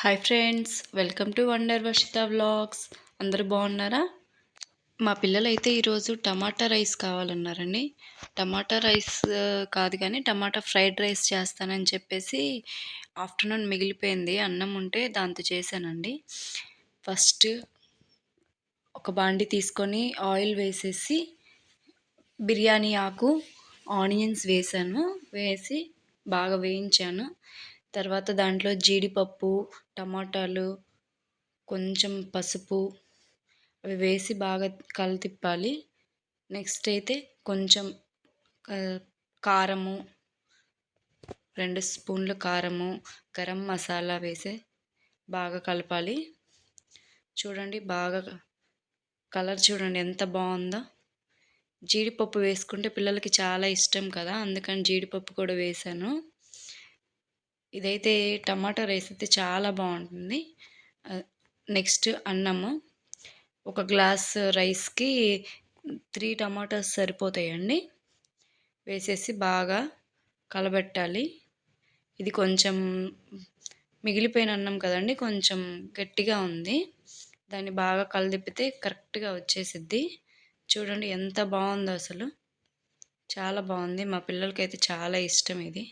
Hi friends welcome to wonder Varshitha vlogs. అందరూ బాగున్నారా? మా పిల్లలైతే ఈరోజు టమాటా రైస్ కావాలన్నారండి. టమాటా రైస్ కాదు కానీ టమాటా ఫ్రైడ్ రైస్ చేస్తానని చెప్పేసి ఆఫ్టర్నూన్ మిగిలిపోయింది. అన్నం ఉంటే దాంతో చేశానండి. ఫస్ట్ ఒక బాండి తీసుకొని ఆయిల్ వేసేసి బిర్యానీ ఆకు ఆనియన్స్ వేసాను. వేసి బాగా వేయించాను. తర్వాత దాంట్లో జీడిపప్పు టమాటాలు కొంచెం పసుపు అవి వేసి బాగా తిప్పాలి. నెక్స్ట్ అయితే కొంచెం కారము రెండు స్పూన్లు కారము గరం మసాలా వేసి బాగా కలపాలి. చూడండి బాగా కలర్ చూడండి ఎంత బాగుందో. జీడిపప్పు వేసుకుంటే పిల్లలకి చాలా ఇష్టం కదా అందుకని జీడిపప్పు కూడా వేసాను. ఇదైతే టమాటా రైస్ అయితే చాలా బాగుంటుంది. నెక్స్ట్ అన్నము. ఒక గ్లాస్ రైస్కి త్రీ టమాటాస్ సరిపోతాయండి. వేసేసి బాగా కలబెట్టాలి. ఇది కొంచెం మిగిలిపోయిన అన్నం కదండి కొంచెం గట్టిగా ఉంది. దాన్ని బాగా కలదిప్పితే కరెక్ట్గా వచ్చేసిద్ది. చూడండి ఎంత బాగుందో అసలు. చాలా బాగుంది. మా పిల్లలకైతే చాలా ఇష్టం ఇది.